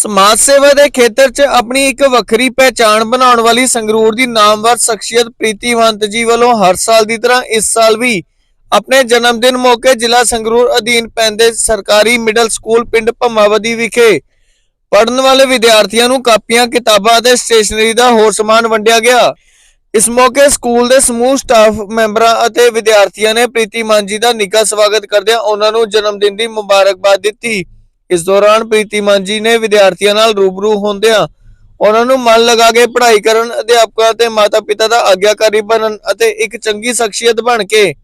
ਸਮਾਜ ਸੇਵਾ ਦੇ ਖੇਤਰ 'ਚ ਆਪਣੀ ਇੱਕ ਵੱਖਰੀ ਪਹਿਚਾਣ ਬਣਾਉਣ ਵਾਲੀ ਸੰਗਰੂਰ ਦੀ ਨਾਮਵਰ ਸ਼ਖਸੀਅਤ ਪ੍ਰੀਤੀਵੰਤ ਜੀ ਵੱਲੋਂ ਹਰ ਸਾਲ ਦੀ ਤਰ੍ਹਾਂ ਇਸ ਸਾਲ ਵੀ ਆਪਣੇ ਜਨਮ ਦਿਨ ਮੌਕੇ ਜ਼ਿਲ੍ਹਾ ਸੰਗਰੂਰ ਅਧੀਨ ਪੈਂਦੇ ਸਰਕਾਰੀ ਮਿਡਲ ਸਕੂਲ ਪਿੰਡ ਭੰਮਾਵਦੀ ਵਿਖੇ ਪੜਨ ਵਾਲੇ ਵਿਦਿਆਰਥੀਆਂ ਨੂੰ ਕਾਪੀਆਂ, ਕਿਤਾਬਾਂ ਅਤੇ ਸਟੇਸ਼ਨਰੀ ਦਾ ਹੋਰ ਸਮਾਨ ਵੰਡਿਆ ਗਿਆ। ਇਸ ਮੌਕੇ ਸਕੂਲ ਦੇ ਸਮੂਹ ਸਟਾਫ ਮੈਂਬਰਾਂ ਅਤੇ ਵਿਦਿਆਰਥੀਆਂ ਨੇ ਪ੍ਰੀਤੀਮਾਨ ਜੀ ਦਾ ਨਿੱਘਾ ਸਵਾਗਤ ਕਰਦਿਆਂ ਉਹਨਾਂ ਨੂੰ ਜਨਮ ਦਿਨ ਦੀ ਮੁਬਾਰਕਬਾਦ ਦਿੱਤੀ। ਇਸ ਦੌਰਾਨ ਪ੍ਰੀਤੀਮਾਨ ਜੀ ਨੇ ਵਿਦਿਆਰਥੀਆਂ ਨਾਲ ਰੂਬਰੂ ਹੁੰਦਿਆਂ ਉਹਨਾਂ ਨੂੰ ਮਨ ਲਗਾ ਕੇ ਪੜ੍ਹਾਈ ਕਰਨ ਅਧਿਆਪਕਾਂ ਤੇ ਮਾਤਾ-ਪਿਤਾ ਦਾ ਆਗਿਆਕਾਰੀ ਬਣਨ ਅਤੇ ਇੱਕ ਚੰਗੀ ਸ਼ਖਸੀਅਤ ਬਣ ਕੇ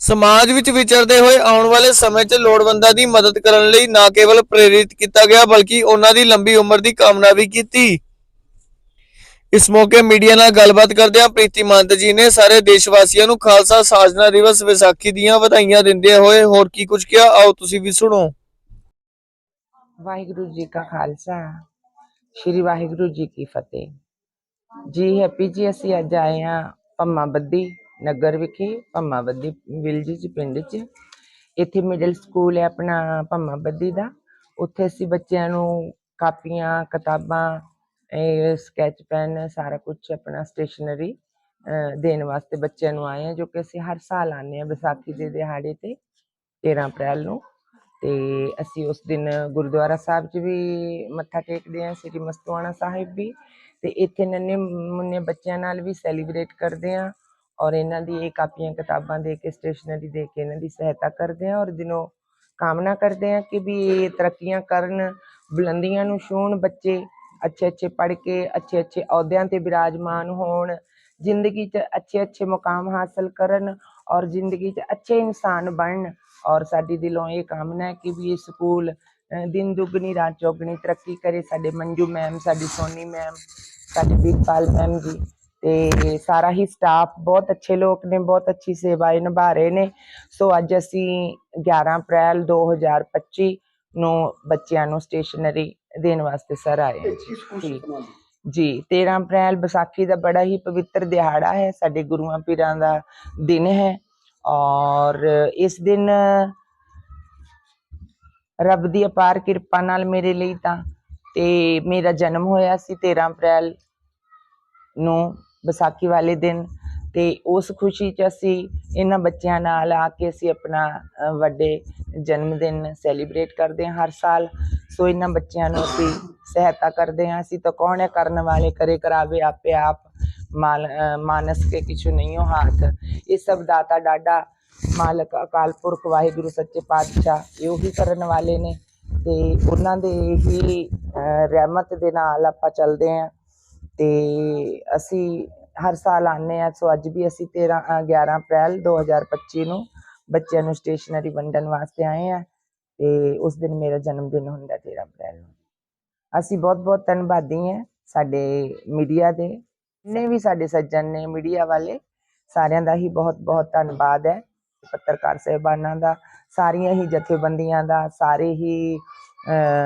ਸਮਾਜ ਵਿੱਚ ਵਿਚਰਦੇ ਹੋਏ ਆਉਣ ਵਾਲੇ ਸਮੇਂ 'ਚ ਲੋੜਵੰਦਾਂ ਦੀ ਮਦਦ ਕਰਨ ਲਈ ਨਾ ਕੇਵਲ ਪ੍ਰੇਰਿਤ ਕੀਤਾ ਗਿਆ, ਬਲਕਿ ਉਹਨਾਂ ਦੀ ਲੰਬੀ ਉਮਰ ਦੀ ਕਾਮਨਾ ਵੀ ਕੀਤੀ। ਇਸ ਮੌਕੇ ਮੀਡੀਆ ਨਾਲ ਗੱਲਬਾਤ ਕਰਦਿਆਂ ਪ੍ਰੀਤੀ ਮੰਤ ਜੀ ਨੇ ਸਾਰੇ ਦੇਸ਼ ਵਾਸੀਆਂ ਨੂੰ ਖਾਲਸਾ ਸਾਜਨਾ ਦਿਵਸ ਵਿਸਾਖੀ ਦੀਆਂ ਵਧਾਈਆਂ ਦਿੰਦੇ ਹੋਏ ਹੋਰ ਕੀ ਕੁਝ ਕਿਹਾ? ਆਓ ਤੁਸੀਂ ਵੀ ਸੁਣੋ। ਵਾਹਿਗੁਰੂ ਜੀ ਕਾ ਖਾਲਸਾ, ਸ੍ਰੀ ਵਾਹਿਗੁਰੂ ਜੀ ਕੀ ਫਤਿਹ। ਜੀ ਹੈਪੀ ਜੀ, ਅਸੀਂ ਅੱਜ ਆਏ ਹਾਂ ਭੰਮਾ ਬੱਦੀ ਨਗਰ ਵਿਖੇ ਭੰਮਾ ਬੱਦੀ ਵਿਲਜ ਪਿੰਡ ਚ। ਇੱਥੇ ਮਿਡਲ ਸਕੂਲ ਹੈ ਆਪਣਾ ਭੰਮਾ ਬੱਦੀ ਦਾ। ਉੱਥੇ ਅਸੀਂ ਬੱਚਿਆਂ ਨੂੰ ਕਾਪੀਆਂ, ਕਿਤਾਬਾਂ ਸਕੈਚ ਪੈਨ ਸਾਰਾ ਕੁਝ ਆਪਣਾ ਸਟੇਸ਼ਨਰੀ ਦੇਣ ਵਾਸਤੇ ਬੱਚਿਆਂ ਨੂੰ ਆਏ ਹਾਂ, ਜੋ ਕਿ ਅਸੀਂ ਹਰ ਸਾਲ ਆਉਂਦੇ ਹਾਂ ਵਿਸਾਖੀ ਦੇ ਦਿਹਾੜੇ ਤੇ 13 ਅਪ੍ਰੈਲ ਨੂੰ। ਤੇ ਅਸੀਂ ਉਸ ਦਿਨ ਗੁਰਦੁਆਰਾ ਸਾਹਿਬ 'ਚ ਵੀ ਮੱਥਾ ਟੇਕਦੇ ਹਾਂ, ਸ੍ਰੀ ਮਸਤੂਆਣਾ ਸਾਹਿਬ ਵੀ। ਤੇ ਇੱਥੇ ਨੰਨੇ ਮੁੰਨੇ ਬੱਚਿਆਂ ਨਾਲ ਵੀ ਸੈਲੀਬ੍ਰੇਟ ਕਰਦੇ ਹਾਂ ਔਰ ਇਹਨਾਂ ਦੀ ਇਹ ਕਾਪੀਆਂ ਕਿਤਾਬਾਂ ਦੇ ਕੇ ਸਟੇਸ਼ਨਰੀ ਦੇ ਕੇ ਇਹਨਾਂ ਦੀ ਸਹਾਇਤਾ ਕਰਦੇ ਹਾਂ ਔਰ ਦਿਨੋਂ ਕਾਮਨਾ ਕਰਦੇ ਹਾਂ ਕਿ ਵੀ ਇਹ ਤਰੱਕੀਆਂ ਕਰਨ, ਬੁਲੰਦੀਆਂ ਨੂੰ ਛੂਹਣ, ਬੱਚੇ ਅੱਛੇ ਅੱਛੇ ਪੜ੍ਹ ਕੇ, ਅੱਛੇ ਅੱਛੇ ਅਹੁਦਿਆਂ ਤੇ ਵਿਰਾਜਮਾਨ ਹੋਣ, ਜ਼ਿੰਦਗੀ 'ਚ ਅੱਛੇ ਅੱਛੇ ਮੁਕਾਮ ਹਾਸਲ ਕਰਨ ਔਰ ਜ਼ਿੰਦਗੀ 'ਚ ਅੱਛੇ ਇਨਸਾਨ ਬਣਨ। ਔਰ ਸਾਡੀ ਦਿਲੋਂ ਇਹ ਕਾਮਨਾ ਹੈ ਕਿ ਵੀ ਇਹ ਸਕੂਲ ਦਿਨ ਦੁੱਗਣੀ ਰਾਤ ਚੌਗਣੀ ਤਰੱਕੀ ਕਰੇ ਸਾਡੇ ਮੰਜੂ ਮੈਮ ਸਾਡੀ ਸੋਨੀ ਮੈਮ ਸਾਡੇ ਵੀਰਪਾਲ ਮੈਮ ਜੀ ਤੇ ਸਾਰਾ ਹੀ ਸਟਾਫ ਬਹੁਤ ਅੱਛੇ ਲੋਕ ਨੇ ਬਹੁਤ ਅੱਛੀ ਸੇਵਾएं ਨਿਭਾ ਰਹੇ ਨੇ। ਸੋ ਅੱਜ ਅਸੀਂ 11 ਅਪ੍ਰੈਲ 2025 ਨੂੰ ਬੱਚਿਆਂ ਨੂੰ ਸਟੇਸ਼ਨਰੀ ਦੇਣ ਵਾਸਤੇ ਸਰ ਆਏ ਹਾਂ। ਜੀ। ਜੀ। ਜੀ 13 ਅਪ੍ਰੈਲ ਵਿਸਾਖੀ ਦਾ ਬੜਾ ਹੀ ਪਵਿੱਤਰ ਦਿਹਾੜਾ ਹੈ ਸਾਡੇ ਗੁਰੂਆਂ ਪੀਰਾਂ ਦਾ ਦਿਨ ਹੈ। ਔਰ ਇਸ ਦਿਨ ਰੱਬ ਦੀ ਅਪਾਰ ਕਿਰਪਾ ਨਾਲ ਮੇਰੇ ਲਈ ਤਾਂ, ਤੇ ਮੇਰਾ ਜਨਮ ਹੋਇਆ ਸੀ 13 ਅਪ੍ਰੈਲ ਨੂੰ ਵਿਸਾਖੀ ਵਾਲੇ ਦਿਨ, ਤੇ ਉਸ ਖੁਸ਼ੀ 'ਚ ਅਸੀਂ ਇਹਨਾਂ ਬੱਚਿਆਂ ਨਾਲ ਆ ਕੇ ਅਸੀਂ ਆਪਣਾ ਵੱਡੇ ਜਨਮ ਦਿਨ ਸੈਲੀਬ੍ਰੇਟ ਕਰਦੇ ਹਾਂ ਹਰ ਸਾਲ। ਸੋ ਇਹਨਾਂ ਬੱਚਿਆਂ ਨੂੰ ਅਸੀਂ ਸਹਾਇਤਾ ਕਰਦੇ ਹਾਂ। ਅਸੀਂ ਤਾਂ ਕੌਣ ਹੈ? ਕਰਨ ਵਾਲੇ, ਕਰੇ ਕਰਾਵੇ ਆਪੇ ਆਪ। ਮਾਲ ਅ, ਮਾਨਸ ਕੇ ਕਿਛੁ ਨਹੀਂ ਹੋ ਹਾਥ। ਇਹ ਸਭ ਡਾਡਾ ਮਾਲਕ ਅਕਾਲ ਪੁਰਖ ਵਾਹਿਗੁਰੂ ਸੱਚੇ ਪਾਤਸ਼ਾਹ ਇਹੋ ਹੀ ਕਰਨ ਵਾਲੇ ਨੇ। ਤੇ ਉਹਨਾਂ ਦੇ ਹੀ ਰਹਿਮਤ ਦੇ ਨਾਲ ਆਪਾਂ ਚੱਲਦੇ ਹਾਂ ਤੇ ਅਸੀਂ ਹਰ ਸਾਲ ਆਉਂਦੇ ਹਾਂ ਸੋ ਅੱਜ ਵੀ ਅਸੀਂ 13 ਅ, 11 ਅਪ੍ਰੈਲ 2025 ਨੂੰ ਬੱਚਿਆਂ ਨੂੰ ਸਟੇਸ਼ਨਰੀ ਵੰਡਣ ਵਾਸਤੇ ਆਏ ਹਾਂ ਤੇ ਉਸ ਦਿਨ ਮੇਰਾ ਜਨਮ ਦਿਨ ਹੁੰਦਾ 13 ਅਪ੍ਰੈਲ ਨੂੰ। ਅਸੀਂ ਬਹੁਤ ਬਹੁਤ ਧੰਨਵਾਦੀ ਹਾਂ ਸਾਡੇ ਮੀਡੀਆ ਦੇ। ਨੇ ਵੀ ਸਾਡੇ ਸੱਜਣ ਨੇ, ਮੀਡੀਆ ਵਾਲੇ। ਸਾਰਿਆਂ ਦਾ ਹੀ ਬਹੁਤ ਬਹੁਤ ਧੰਨਵਾਦ ਹੈ। ਪੱਤਰਕਾਰ ਸਹਿਬਾਨਾਂ ਦਾ, ਸਾਰੀਆਂ ਹੀ ਜਥੇਬੰਦੀਆਂ ਦਾ, ਸਾਰੇ ਹੀ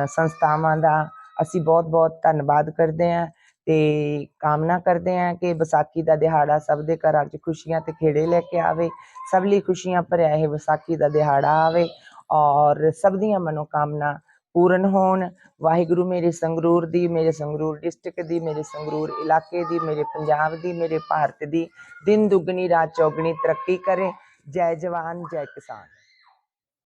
ਸੰਸਥਾਵਾਂ ਦਾ ਅਸੀਂ ਬਹੁਤ ਬਹੁਤ ਧੰਨਵਾਦ ਕਰਦੇ ਹਾਂ ਤੇ ਕਾਮਨਾ ਕਰਦੇ ਹਾਂ ਕਿ ਵਿਸਾਖੀ ਦਾ ਦਿਹਾੜਾ ਸਭ ਦੇ ਘਰਾਂ 'ਚ ਖੁਸ਼ੀਆਂ ਤੇ ਖੇੜੇ ਲੈ ਕੇ ਆਵੇ, ਸਭ ਲਈ ਖੁਸ਼ੀਆਂ ਭਰਿਆ ਇਹ ਵਿਸਾਖੀ ਦਾ ਦਿਹਾੜਾ ਆਵੇ ਔਰ ਸਭ ਦੀਆਂ ਮਨੋਕਾਮਨਾ ਪੂਰਨ ਹੋਣ। ਵਾਹਿਗੁਰੂ ਮੇਰੇ ਸੰਗਰੂਰ ਦੀ, ਮੇਰੇ ਸੰਗਰੂਰ ਡਿਸਟ੍ਰਿਕਟ ਦੀ, ਮੇਰੇ ਸੰਗਰੂਰ ਇਲਾਕੇ ਦੀ, ਮੇਰੇ ਪੰਜਾਬ ਦੀ, ਮੇਰੇ ਭਾਰਤ ਦੀ। ਦਿਨ ਦੁੱਗਣੀ, ਰਾਤ ਚੌਗਣੀ ਤਰੱਕੀ ਕਰੇ। ਜੈ ਜਵਾਨ, ਜੈ ਕਿਸਾਨ।